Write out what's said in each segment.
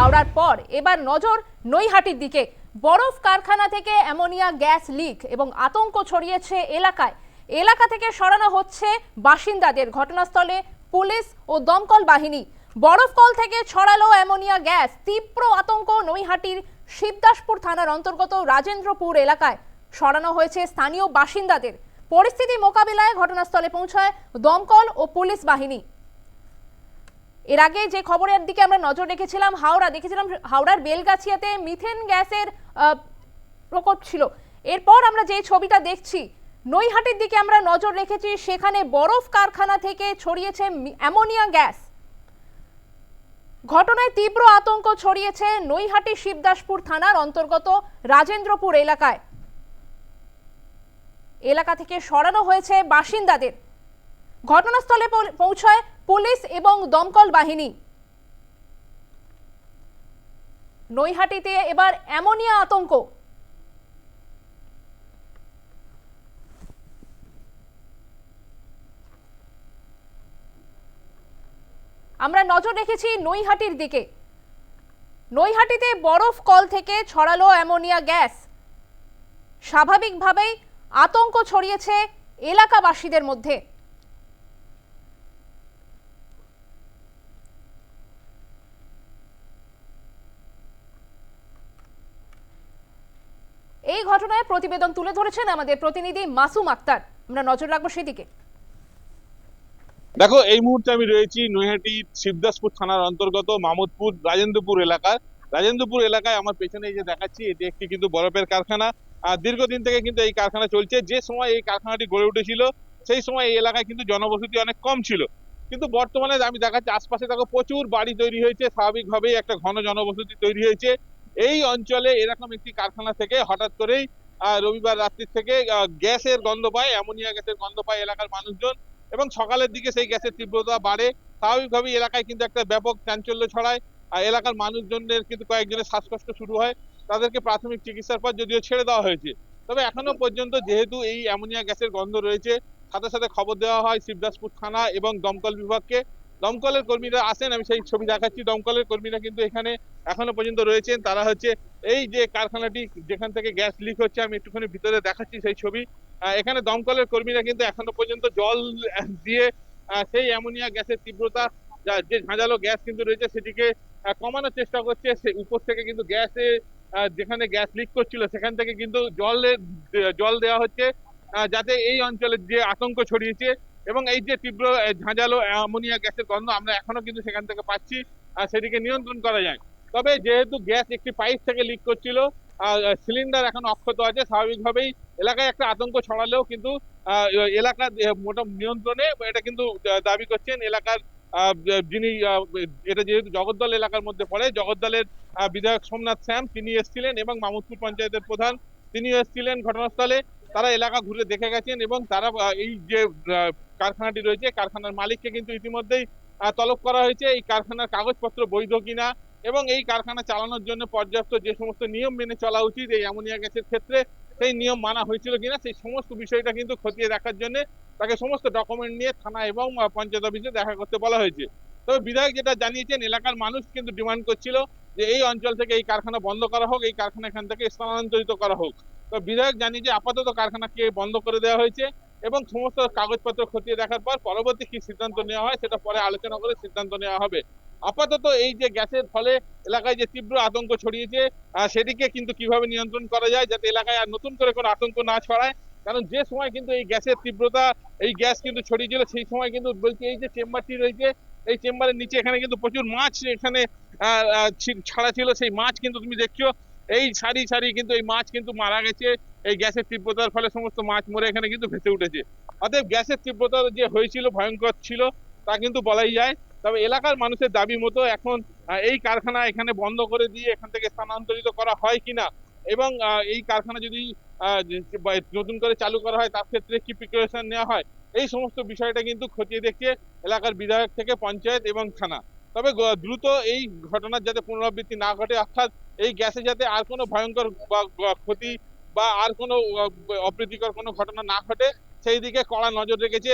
হাওড়ার পর এবার নজর নৈহাটির দিকে। বরফ কারখানা থেকে অ্যামোনিয়া গ্যাস লিক এবং আতঙ্ক ছড়িয়েছে এলাকায়। এলাকা থেকে সরানো হচ্ছে বাসিন্দাদের ঘটনাস্থলে পুলিশ ও দমকল বাহিনী। বরফ কল থেকে ছড়ালো অ্যামোনিয়া গ্যাস। তীব্র আতঙ্ক নৈহাটির শিবদাসপুর থানার অন্তর্গত রাজেন্দ্রপুর এলাকায়। সরানো হয়েছে স্থানীয় বাসিন্দাদের। পরিস্থিতি মোকাবিলায় ঘটনাস্থলে পৌঁছায় দমকল ও পুলিশ বাহিনী। এর আগে যে খবরের দিকে আমরা নজর রেখেছিলাম, হাওড়া, দেখেছিলাম হাওড়ার বেলগাছিয়াতে মিথেন গ্যাসের প্রকোপ ছিল। এরপর আমরা যে ছবিটা দেখছি, নৈহাটির দিকে আমরা নজর রেখেছি, সেখানে বরফ কারখানা থেকে ছড়িয়েছে অ্যামোনিয়া গ্যাস। ঘটনায় তীব্র আতঙ্ক ছড়িয়েছে নৈহাটি শিবদাসপুর থানার অন্তর্গত রাজেন্দ্রপুর এলাকায়। এলাকা থেকে সরানো হয়েছে বাসিন্দাদের। ঘটনাস্থলে পৌঁছায় পুলিশ এবং দমকল বাহিনী। নৈহাটিতে এবার অ্যামোনিয়া আতঙ্ক। আমরা নজর রেখেছি নৈহাটির দিকে। নৈহাটিতে বরফ কল থেকে ছড়ালো অ্যামোনিয়া গ্যাস। স্বাভাবিকভাবেই আতঙ্ক ছড়িয়েছে এলাকাবাসীদের মধ্যে। এই ঘটনায় প্রতিবেদন তুলে ধরেছেন আমাদের প্রতিনিধি মাসুম আক্তার। আমরা নজর রাখব সেদিকে। দেখো, এই মুহূর্তে আমি রয়েছি নৈহাটি শিবদাসপুর থানার অন্তর্গত মামুদপুর, রাজেন্দ্রপুর এলাকায় রাজেন্দ্রপুর এলাকায় আমার পেছনে যে দেখাচ্ছি, এটি একটি কিন্তু বরফের কারখানা। আর দীর্ঘদিন থেকে কিন্তু এই কারখানা চলছে। যে সময় এই কারখানাটি গড়ে উঠেছিল, সেই সময় এই এলাকায় কিন্তু জনবসতি অনেক কম ছিল। কিন্তু বর্তমানে আমি দেখাচ্ছি, আশপাশে দেখো প্রচুর বাড়ি তৈরি হয়েছে। স্বাভাবিকভাবেই একটা ঘন জনবসতি তৈরি হয়েছে। এই অঞ্চলে এরকম একটি কারখানা থেকে হঠাৎ করেই রবিবার রাত্রি থেকে গ্যাসের গন্ধ পায়, অ্যামোনিয়া গ্যাসের গন্ধ পায় এলাকার মানুষজন এবং সকালের দিকে সেই গ্যাসের তীব্রতা বাড়ে। স্বাভাবিকভাবেই এলাকায় কিন্তু একটা ব্যাপক চাঞ্চল্য ছড়ায়। আর এলাকার মানুষজনের কিন্তু কয়েকজনের শ্বাসকষ্ট শুরু হয়। তাদেরকে প্রাথমিক চিকিৎসার পর যদিও ছেড়ে দেওয়া হয়েছে। তবে এখনও পর্যন্ত যেহেতু এই অ্যামোনিয়া গ্যাসের গন্ধ রয়েছে, সাথে সাথে খবর দেওয়া হয় শিবদাসপুর থানা এবং দমকল বিভাগকে। দমকলের কর্মীরা আসেন আমি সেই ছবি দেখাচ্ছি। দমকলের কর্মীরা কিন্তু এখানে এখনও পর্যন্ত রয়েছেন। তারা হচ্ছে এই যে কারখানাটি যেখান থেকে গ্যাস লিক হচ্ছে, আমি একটুখানি ভিতরে দেখাচ্ছি সেই ছবি। এখানে দমকলের কর্মীরা কিন্তু এখনও পর্যন্ত জল দিয়ে সেই অ্যামোনিয়া গ্যাসের তীব্রতা, যা- যে ঝাঁঝালো গ্যাস কিন্তু রয়েছে, সেটিকে কমানোর চেষ্টা করছে। সে উপর থেকে কিন্তু গ্যাসে যেখানে গ্যাস লিক করছিল, সেখান থেকে কিন্তু জলের জল দেওয়া হচ্ছে যাতে এই অঞ্চলে যে আতঙ্ক ছড়িয়েছে এবং এই যে তীব্র ঝাঁঝালো অ্যামোনিয়া গ্যাসের গন্ধ আমরা এখনও কিন্তু সেখান থেকে পাচ্ছি, আর সেটিকে নিয়ন্ত্রণ করা যায়। তবে যেহেতু গ্যাস একটি পাইপ থেকে লিক করছিল সিলিন্ডার এখন অক্ষত আছে, স্বাভাবিকভাবেই এলাকায় একটা আতঙ্ক ছড়ালেও কিন্তু এলাকার মোটা নিয়ন্ত্রণে এটা কিন্তু দাবি করছেন এলাকার যিনি এটা যেহেতু জগদ্দল এলাকার মধ্যে পড়ে, জগদ্দলের বিধায়ক সোমনাথ শ্যাম তিনি এসেছিলেন এবং মামুদপুর পঞ্চায়েতের প্রধান, তিনিও এসেছিলেন ঘটনাস্থলে। তারা এলাকা ঘুরে দেখে গেছেন এবং তারা এই যে কারখানাটি রয়েছে, কারখানার মালিককে কিন্তু ইতিমধ্যেই তলব করা হয়েছে। এই কারখানার কাগজপত্র বৈধ কিনা এবং এই কারখানা চালানোর জন্য পর্যাপ্ত যে সমস্ত নিয়ম মেনে চলা উচিত, এই অ্যামোনিয়া গ্যাসের ক্ষেত্রে সেই নিয়ম মানা হয়েছিল কিনা, সেই সমস্ত বিষয়টা কিন্তু খতিয়ে দেখার জন্য তাকে সমস্ত ডকুমেন্ট নিয়ে থানা এবং পঞ্চায়েত অফিসে দেখা করতে বলা হয়েছে। তবে বিধায়ক যেটা জানিয়েছেন, এলাকার মানুষ কিন্তু ডিমান্ড করছিল যে এই অঞ্চল থেকে এই কারখানা বন্ধ করা হোক, এই কারখানা এখান থেকে স্থানান্তরিত করা হোক। তো বিধায়ক জানিয়ে যে আপাতত কারখানাকে বন্ধ করে দেওয়া হয়েছে এবং সমস্ত কাগজপত্র খতিয়ে দেখার পর পরবর্তী কি সিদ্ধান্ত নেওয়া হয় সেটা পরে আলোচনা করে সিদ্ধান্ত নেওয়া হবে। আপাতত এই যে গ্যাসের ফলে এলাকায় যে তীব্র আতঙ্ক ছড়িয়েছে সেটিকে কিন্তু কীভাবে নিয়ন্ত্রণ করা যায় যাতে এলাকায় আর নতুন করে কোনো আতঙ্ক না ছড়ায়? কারণ যে সময় কিন্তু এই গ্যাসের তীব্রতা, এই গ্যাস কিন্তু ছড়িয়েছিল, সেই সময় কিন্তু বলছি এই যে চেম্বারটি রয়েছে, এই চেম্বারের নিচে এখানে কিন্তু প্রচুর মাছ এখানে ছাড়া ছিল, সেই মাছ কিন্তু তুমি দেখছ এই সারি সারি কিন্তু এই মাছ কিন্তু মারা গেছে, এই গ্যাসের তীব্রতার ফলে সমস্ত মাছ মরে এখানে কিন্তু ভেসে উঠেছে। অতএব গ্যাসের তীব্রতা যে হয়েছিল, ভয়ঙ্কর ছিল, তা কিন্তু বলাই যায়। তবে এলাকার মানুষের দাবি মতো এখন এই কারখানা এখানে বন্ধ করে দিয়ে এখান থেকে স্থানান্তরিত করা হয় কিনা, এবং এই কারখানা যদি নতুন করে চালু করা হয়, তার ক্ষেত্রে কি প্রিপারেশন নেওয়া হয়? এই সমস্ত বিষয়টা কিন্তু খতিয়ে দেখছে এলাকার বিধায়ক থেকে পঞ্চায়েত এবং থানা। তবে দ্রুত এই ঘটনার যাতে পুনরাবৃত্তি না ঘটে, অর্থাৎ এই গ্যাসে যাতে আর কোনো ভয়ঙ্কর ক্ষতি বা আর কোনো অপ্রীতিকর কোনো ঘটনা না ঘটে, সেই দিকে কড়া নজর রেখেছে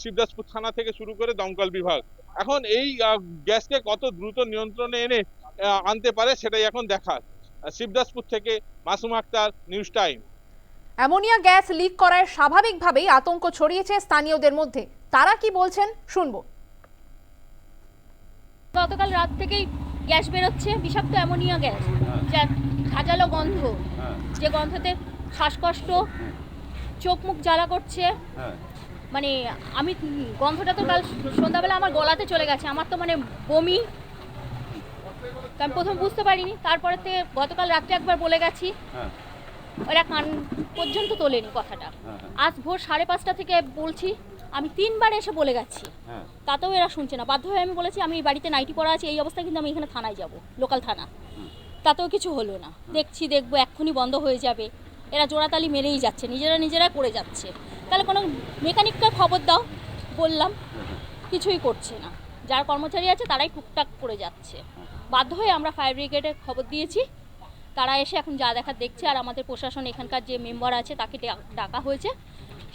শিবদাসপুর থানা থেকে শুরু করে দমকল বিভাগ। এখন এই গ্যাসকে কত দ্রুত নিয়ন্ত্রণে এনে আনতে পারে সেটাই এখন দেখার। শিবদাসপুর থেকে Masum Akhtar, news time. Ammonia gas leak করায় স্বাভাবিকভাবেই আতঙ্ক ছড়িয়েছে স্থানীয়দের মধ্যে। তারা কি বলছেন শুনব। গতকাল রাত থেকেই গ্যাস বেরোচ্ছে বিষাক্ত অ্যামোনিয়া গ্যাস যা ঝাঁঝালো গন্ধ। যে গন্ধতে শ্বাসকষ্ট চোখ মুখ জ্বালা করছে। মানে আমি গন্ধটা তো কাল সন্ধ্যাবেলা আমার গলাতে চলে গেছে আমার তো মানে বমি। তা আমি প্রথম বুঝতে পারিনি তারপরে গতকাল রাত্রে একবার বলে গেছি। ওরা কান পর্যন্ত তোলেনি কথাটা। আজ ভোর সাড়ে পাঁচটা থেকে বলছি আমি তিনবার এসে বলে গেছি। তাতেও এরা শুনছে না। বাধ্য হয়ে আমি বলেছি আমি বাড়িতে নাইটি পড়া আছি এই অবস্থায় কিন্তু আমি এখানে থানায় যাব লোকাল থানা। তাতেও কিছু হলো না। দেখছি দেখব এক্ষুনি বন্ধ হয়ে যাবে। এরা জোড়াতালি মেরেই যাচ্ছে নিজেরা নিজেরা করে যাচ্ছে। তাহলে কোনো মেকানিককে খবর দাও বললাম। কিছুই করছে না। যার কর্মচারী আছে তারাই টুকটাক করে যাচ্ছে। বাধ্য হয়ে আমরা ফায়ার ব্রিগেডে খবর দিয়েছি। তারা এসে এখন যা দেখার দেখছে আর আমাদের প্রশাসন এখানকার যে মেম্বার আছে তাকে ডাকা হয়েছে।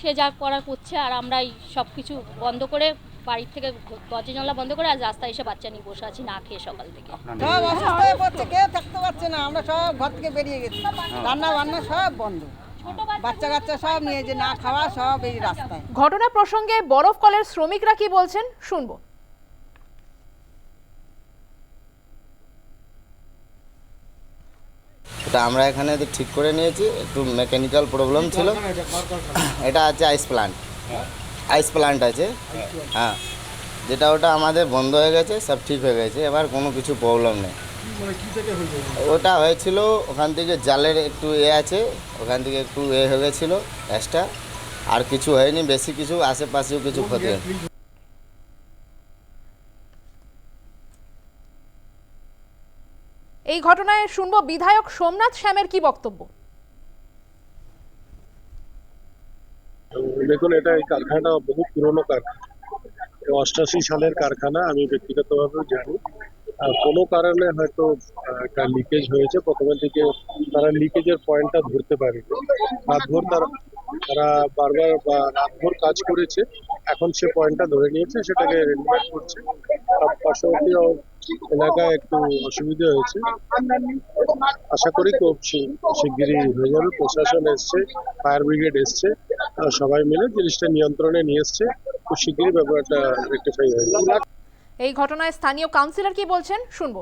সে যা করার করছে আর আমরা এই সব কিছু বন্ধ করে বাড়ির থেকে দরজা জানলা বন্ধ করে আজ রাস্তায় এসে বাচ্চা নিয়ে বসে আছি না খেয়ে সকাল থেকে। সব অসুস্থ হয়ে পড়ছে কেউ থাকতে পারছে না আমরা সব ঘর থেকে বেরিয়ে গেছি। রান্না বান্না সব বন্ধ। ছোট বাচ্চা কাচ্চা সব নিয়ে যে না খাওয়া সব এই রাস্তায়। ঘটনা প্রসঙ্গে বরফ কলের শ্রমিকরা কি বলছেন শুনব। এটা আমরা এখানে তো ঠিক করে নিয়েছি, একটু মেকানিক্যাল প্রবলেম ছিল। এটা আছে আইস প্লান্ট আইস প্লান্ট আছে। হ্যাঁ। যেটা ওটা আমাদের বন্ধ হয়ে গেছে, সব ঠিক হয়ে গেছে। এবার কোনো কিছু প্রবলেম নেই। ওটা হয়েছিল ওখান থেকে জালের একটু এ আছে, ওখান থেকে একটু এ হয়ে গেছিল গ্যাসটা। আর কিছু হয়নি, বেশি কিছু, আশেপাশেও কিছু ক্ষতি এই ঘটনায় শুনব বিধায়ক সোমনাথ শ্যামের কি বক্তব্য? দেখুন, এটা এই কারখানাটা বহু পুরনো কারখানা। অষ্টাশি সালের কারখানা, আমি ব্যক্তিগতভাবে জানি। আর কোনো কারণে হয়তো একটা লিকেজ হয়েছে। প্রথমে থেকে তারা লিকেজের পয়েন্টটা ধরতে পারেনি। রাতভর তারা তারা বারবার রাতভর কাজ করেছে। এখন সে পয়েন্টটা ধরে নিয়েছে, সেটাকে রেনিমেট করছে। পার্শ্ববর্তী এলাকায় একটু অসুবিধা হয়েছে। আশা করি খুব শিগগিরই হয়ে যাবে। প্রশাসন এসছে ফায়ার ব্রিগেড এসছে সবাই মিলে জিনিসটা নিয়ন্ত্রণে নিয়ে এসছে। খুব শিগগিরই ব্যাপারটা রেক্টিফাই হয়ে যাবে। এই ঘটনায় স্থানীয় কাউন্সিলর কি বলছেন? শুনব।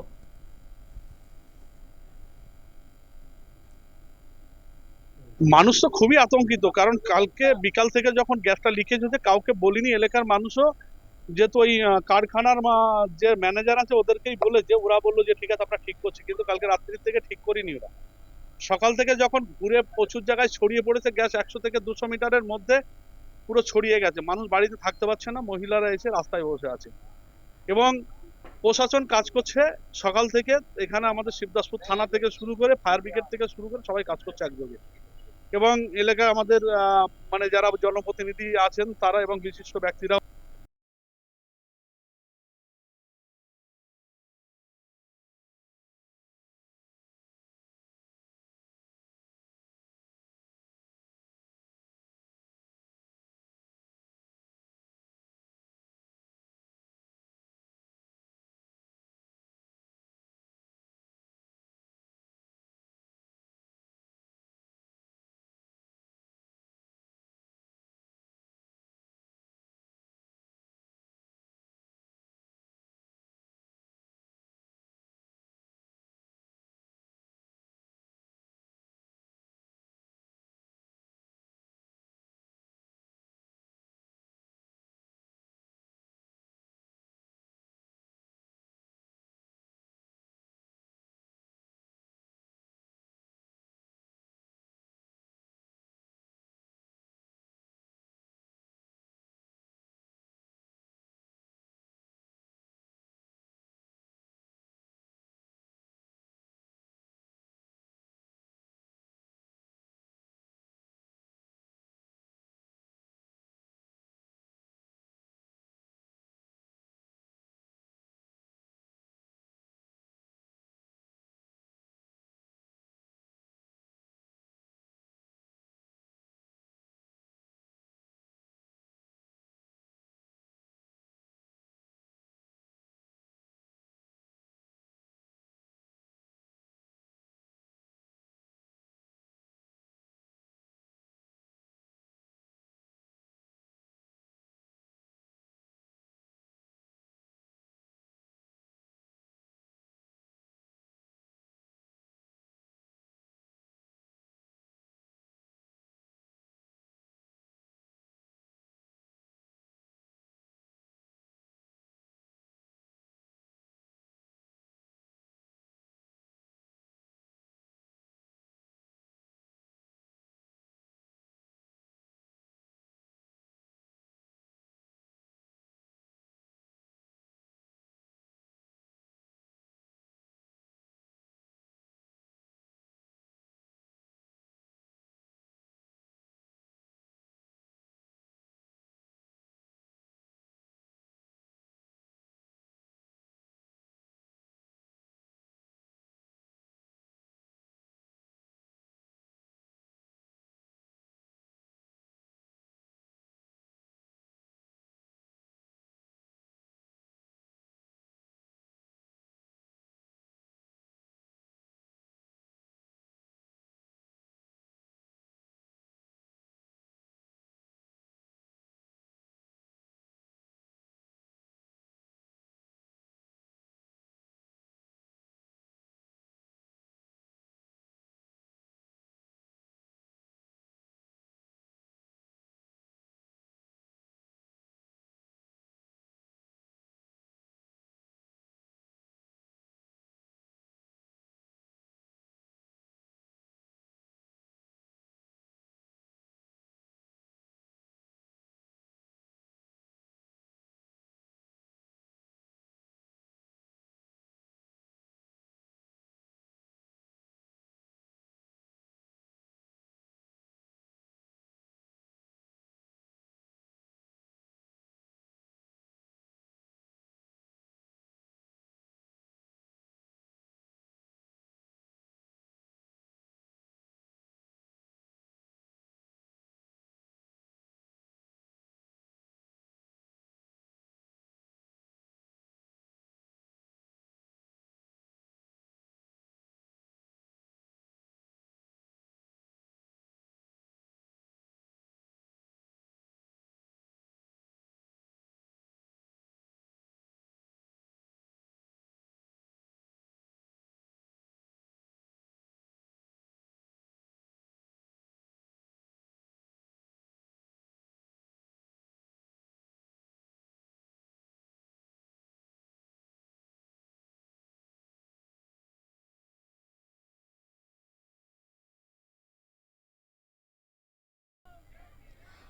মানুষ তো খুবই আতঙ্কিত কারণ কালকে বিকাল থেকে যখন গ্যাসটা লিকেজ হচ্ছে কাউকে বলিনি এলাকার মানুষও। যেহেতু ওই কারখানার যে ম্যানেজার আছে, ওদেরকেই বলেছে ওরা বলল যে, ঠিক আছে, আমরা ঠিক করছি। কিন্তু কালকে রাত্রি থেকে ঠিক করিনি ওরা। সকাল থেকে যখন ঘুরে প্রচুর জায়গায় ছড়িয়ে পড়েছে, গ্যাস একশো থেকে দুশো মিটারের মধ্যে পুরো ছড়িয়ে গেছে। মানুষ বাড়িতে থাকতে পারছে না, মহিলারা এসে রাস্তায় বসে আছে। এবং প্রশাসন কাজ করছে, সকাল থেকে এখানে আমাদের শিবদাসপুর থানা থেকে শুরু করে, ফায়ার ব্রিগেড থেকে শুরু করে, সবাই কাজ করছে একযোগে। এবং এলাকায় আমাদের মানে যারা জনপ্রতিনিধি আছেন, তারা এবং বিশিষ্ট ব্যক্তিরা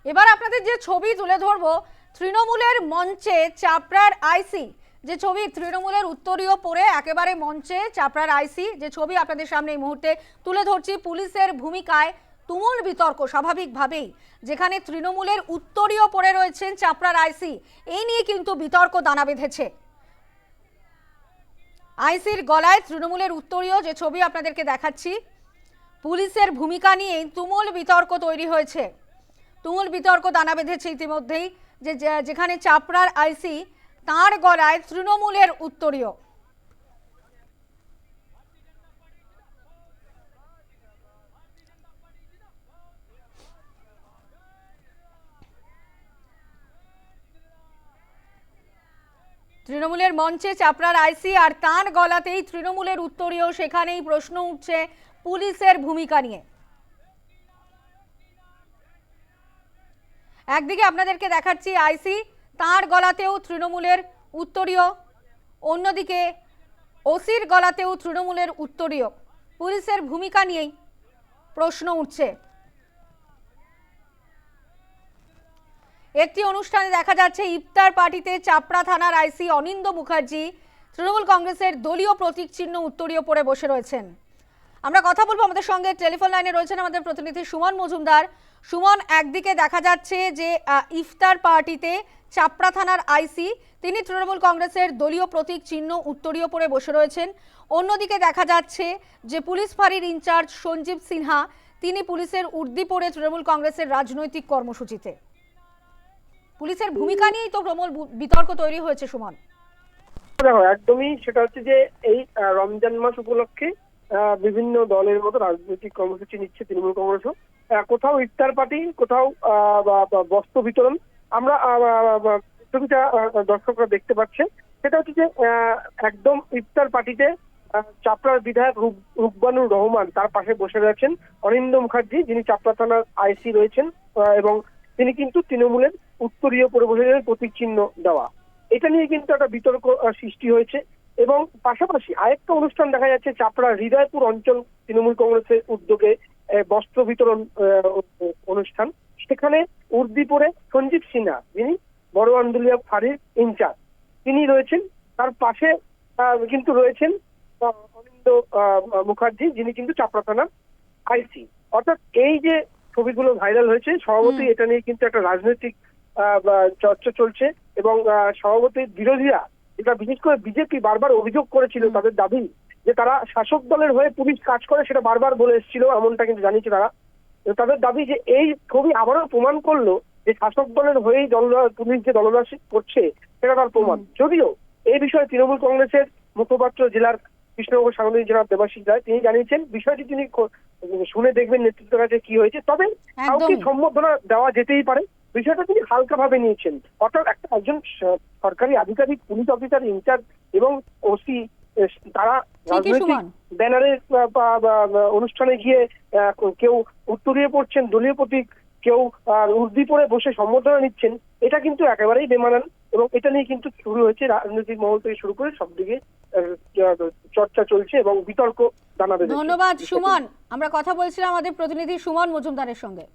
এবার আপনাদের যে ছবি তুলে ধরবো, তৃণমূলের মঞ্চে চাপড়ার আইসি। যে ছবি তৃণমূলের উত্তরীয় পরে একেবারে মঞ্চে চাপড়ার আইসি। যে ছবি আপনাদের সামনে এই মুহূর্তে তুলে ধরছি, পুলিশের ভূমিকায় তুমুল বিতর্ক স্বাভাবিকভাবেই, যেখানে তৃণমূলের উত্তরীয় পরে রয়েছেন চাপড়ার আইসি। এই নিয়ে কিন্তু বিতর্ক দানা বেঁধেছে। আইসির গলায় তৃণমূলের উত্তরীয় যে ছবি আপনাদেরকে দেখাচ্ছি, পুলিশের ভূমিকা নিয়ে তুমুল বিতর্ক তৈরি হয়েছে। তুমুল বিতর্ক দানা বেঁধেছে ইতিমধ্যেই, যে যেখানে চাপড়ার আইসি তার গলায় তৃণমূলের উত্তরীয়। তৃণমূলের মঞ্চে চাপড়ার আইসি আর তার গলাতেই তৃণমূলের উত্তরীয়, সেখানেই প্রশ্ন উঠছে পুলিশের ভূমিকা নিয়ে। একদিকে আপনাদেরকে দেখাচ্ছি আইসি, তার গলাতেও তৃণমূলের উত্তরীয়। অন্যদিকে ওসির গলাতেও তৃণমূলের উত্তরীয়। পুলিশের ভূমিকা নিয়েই প্রশ্ন উঠছে। একটি অনুষ্ঠানে দেখা যাচ্ছে, ইফতার পার্টিতে চাপড়া থানার আইসি অনিন্দ মুখার্জি, তৃণমূল কংগ্রেসের দলীয় প্রতীক চিহ্ন উত্তরীয় পরে বসে রয়েছেন। আমরা কথা বলব আমাদের সঙ্গে টেলিফোন লাইনে রয়েছেন আমাদের প্রতিনিধি সুমন মজুমদার। সুমন, একদিকে দেখা যাচ্ছে যে ইফতার পার্টিতে চাপড়া থানার আইসি, তিনি তৃণমূল কংগ্রেসের দলীয় প্রতীক চিহ্ন উত্তরীয় পরে বসে রয়েছেন। অন্যদিকে দেখা যাচ্ছে যে, পুলিশ ফাঁড়ির ইনচার্জ সঞ্জীব সিনহা, তিনি পুলিশের উর্দি পরে তৃণমূল কংগ্রেসের রাজনৈতিক কর্মসূচিতে। পুলিশের ভূমিকা নিয়েই তো প্রবল বিতর্ক তৈরি হয়েছে, সুমন। দেখো, একদমই সেটা হচ্ছে যে, এই রমজান মাস উপলক্ষে বিভিন্ন দলের মতো রাজনৈতিক কর্মসূচি নিচ্ছে তৃণমূল কংগ্রেসও। কোথাও ইফতার পার্টি, কোথাও বস্ত্র বিতরণ। আমরা ছবিটা দর্শকরা দেখতে পাচ্ছেন। সেটা হচ্ছে যে একদম ইফতার পার্টিতে চাপড়ার বিধায়ক রুব- রুকবানুর রহমান তার পাশে বসে রয়েছেন অনিন্দ মুখার্জি, যিনি চাপড়া থানার আইসি রয়েছেন এবং তিনি কিন্তু তৃণমূলের উত্তরীয় পরে বসে প্রতীক চিহ্ন দেওয়া। এটা নিয়ে কিন্তু একটা বিতর্ক সৃষ্টি হয়েছে। এবং পাশাপাশি আরেকটা অনুষ্ঠান দেখা যাচ্ছে চাপড়া হৃদয়পুর অঞ্চল তৃণমূল কংগ্রেসের উদ্যোগে বস্ত্র বিতরণ অনুষ্ঠান। সেখানে উর্দিপুরে সঞ্জীব সিনহা যিনি বড় আন্দুলিয়া ফাঁড়ির ইনচার্জ তিনি রয়েছেন। তার পাশে কিন্তু রয়েছেন অনিন্দ আহ, মুখার্জি যিনি কিন্তু চাপড়া থানার আইসি। অর্থাৎ এই যে ছবিগুলো ভাইরাল হয়েছে সভাপতি এটা নিয়ে কিন্তু একটা রাজনৈতিক আহ, চর্চা চলছে এবং আহ, স্বভাবতই বিরোধীরা এটা বিশেষ করে বিজেপি বারবার অভিযোগ করেছিল তাদের দাবি যে তারা শাসক দলের হয়ে পুলিশ কাজ করে সেটা বারবার বলে এসেছিল এমনটা কিন্তু জানিয়েছে তারা। তাদের দাবি যে এই ছবি আবারও প্রমাণ করল যে শাসক দলের হয়েই পুলিশ যে দলদাস করছে সেটা তার প্রমাণ। যদিও এই বিষয়ে তৃণমূল কংগ্রেসের মুখপাত্র জেলার কৃষ্ণনগর সাংগঠনিক জেলার দেবাশিস রায় তিনি জানিয়েছেন বিষয়টি তিনি শুনে দেখবেন নেতৃত্বের কাছে কি হয়েছে। তবে কাউকে। সম্বোধনা দেওয়া যেতেই পারে। বিষয়টা তিনি হালকা ভাবে নিয়েছেন। অর্থাৎ একটা একজন সরকারি আধিকারিক পুলিশ অফিসার ইনচার্জ এবং ওসি তারা রাজনৈতিক সুমন। ব্যানারে বা- বা- বা- বা অনুষ্ঠানে গিয়ে কেউ উত্তরিয়ে পড়ছেন দলীয় প্রতীক কেউ উর্দি পরে বসে সম্বোধনা নিচ্ছেন এটা কিন্তু একেবারেই বেমানান এবং এটা নিয়ে কিন্তু শুরু হয়েছে রাজনৈতিক মহল থেকে শুরু করে সব দিকে আহ, চর্চা চলছে এবং বিতর্ক দানা ধন্যবাদ সুমন। আমরা কথা বলছিলাম আমাদের প্রতিনিধি সুমন মজুমদারের সঙ্গে।